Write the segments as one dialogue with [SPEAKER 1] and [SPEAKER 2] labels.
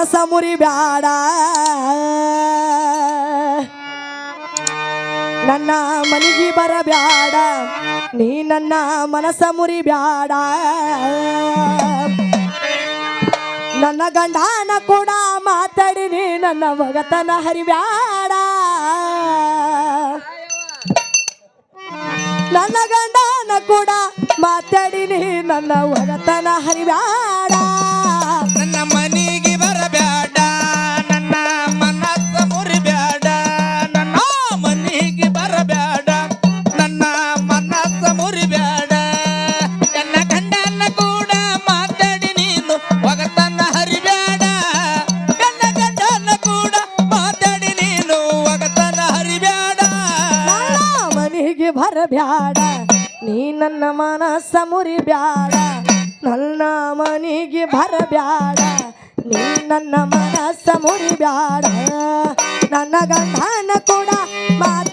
[SPEAKER 1] ಮನಸ ಮುರಿ ಬ್ಯಾಡ ನನ್ನ ಮನಿಗೆ ಬರಬ್ಯಾಡ. ನೀ ನನ್ನ ಮನಸ ಮುರಿ ಬ್ಯಾಡ ನನ್ನ ಗಂಡನ ಕೂಡ ಮಾತಾಡಿನಿ ನನ್ನ ಮಗತನ ಹರಿಬ್ಯಾಡ. ನನ್ನ ಗಂಡನ ಕೂಡ ಮಾತಾಡಿನಿ ನನ್ನ ಒಗತನ ಹರಿಬ್ಯಾಡ. ಬರಬ್ಯಾಡ. ನೀ ನನ್ನ ಮನಸ್ಸ ಮುರಿಬ್ಯಾಡ. ನನ್ನ ಮನೆಗೆ ಬರಬ್ಯಾಡ. ನೀ ನನ್ನ ಮನಸ್ಸ ಮುರಿಬ್ಯಾಡ. ನನ್ನ ಗಂಡನ ಕೂಡ ಮಾತಾಡಿನಿ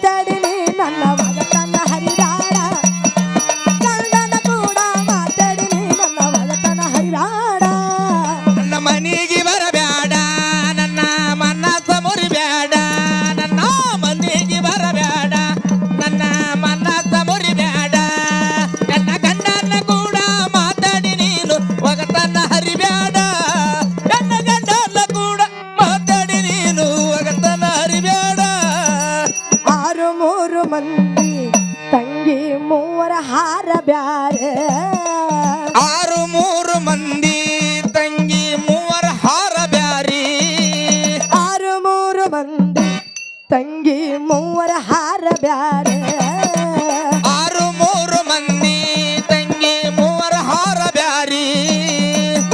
[SPEAKER 1] ಆರು ಮೂರು ಮಂದಿ ತಂಗಿ ಮೂವರ ಹಾರ ಬ್ಯಾರೆ.
[SPEAKER 2] ಆರು ಮೂರು ಮಂದಿ ತಂಗಿ ಮೂವರ ಹಾರ ಬ್ಯಾರಿ.
[SPEAKER 1] ಆರು ಮೂರು ಮಂದಿ ತಂಗಿ ಮೂವರ ಹಾರ ಬ್ಯಾರೆ.
[SPEAKER 2] ಆರು ಮೂರು ಮಂದಿ ತಂಗಿ ಮೂವರ ಹಾರ ಬ್ಯಾರಿ.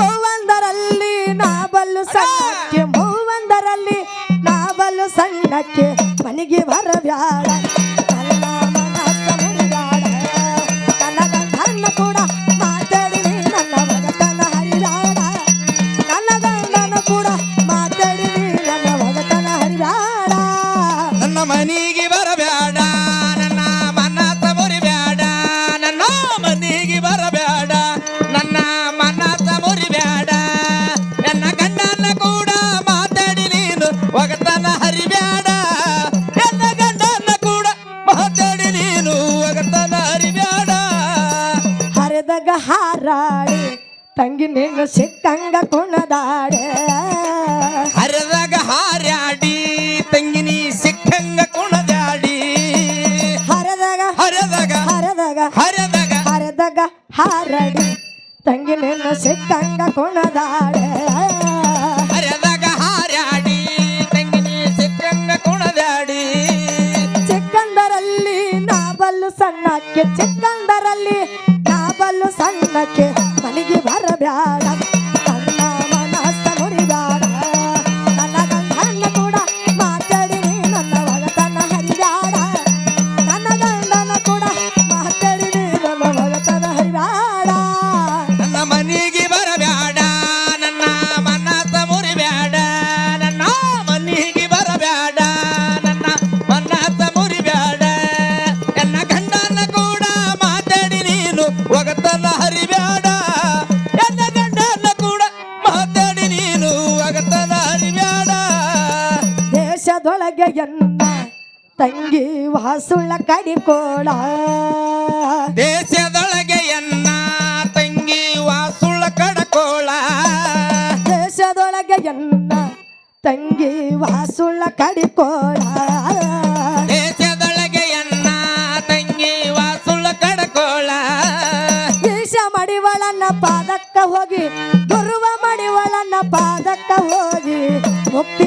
[SPEAKER 1] ಮೂವಂದರಲ್ಲಿ ನಾ ಬಲ್ಲು ಸಣ್ಣಕ್ಕೆ ಮೂವಂದರಲ್ಲಿ ನಾ ಬಲ್ಲು ಸಣ್ಣಕ್ಕೆ ಮನೆಗೆ ಬರಬ್ಯಾಡ. ಹರಿದಾಗ ಹಾರಾಡಿ ತಂಗಿ ನಿನ್ನ ಸಿಕ್ಕಂಗ ಕುಣದಾಡೆ.
[SPEAKER 2] ಹರದಾಗ ಹಾರಾಡಿ ತಂಗಿನಿ ಸಿಕ್ಕಂಗ ಕುಣದಾಡಿ.
[SPEAKER 1] ಹರದಾಗ
[SPEAKER 2] ಹರದಾಗ
[SPEAKER 1] ಹರದಾಗ
[SPEAKER 2] ಹರದಾಗ.
[SPEAKER 1] ಹರದಾಗ ಹಾರಾಡಿ ತಂಗಿ ನಿನ್ನ ಸಿಕ್ಕಂಗ ಕುಣದಾಡೆ.
[SPEAKER 2] ಹರಿದಾಗ ಹಾರಾಡಿ ತಂಗಿನಿ ಸಿಕ್ಕಂಗ ಕುಣದಾಡಿ.
[SPEAKER 1] ಚಿಕ್ಕಂದರಲ್ಲಿ ನಾ ಬಲ್ಲು ಸಣ್ಣಕ್ಕೆ ಚಿಕ್ಕಂದರಲ್ಲಿ ನಾ ಬಲ್ಲು ಸಣ್ಣಕ್ಕೆ ಮನೆಗೆ ಬರಬ್ಯಾಡ ದೇಶದೊಳಗೆ ಎನ್ನ ತಂಗಿ ವಾಸುಳ್ಳ ಕಡಿಕೋಳ
[SPEAKER 2] ದೇಶದೊಳಗೆ ಎನ್ನ ತಂಗಿ ವಾಸುಳ್ಳ ಕಡಕೋಳ
[SPEAKER 1] ದೇಶದೊಳಗೆ ಎನ್ನ ತಂಗಿ ವಾಸುಳ್ಳ ಕಡಿಕೋಳ
[SPEAKER 2] ದೇಶದೊಳಗೆ ಎನ್ನ ತಂಗಿ ವಾಸುಳ್ಳ ಕಡಕೋಳ
[SPEAKER 1] ಈಶ ಮಡಿವಳನ್ನ ಪಾದಕ್ಕ ಹೋಗಿ ಗುರುವ ಮಡಿವಳನ್ನ ಪಾದಕ್ಕ ಹೋಗಿ ಮುಕ್ತಿ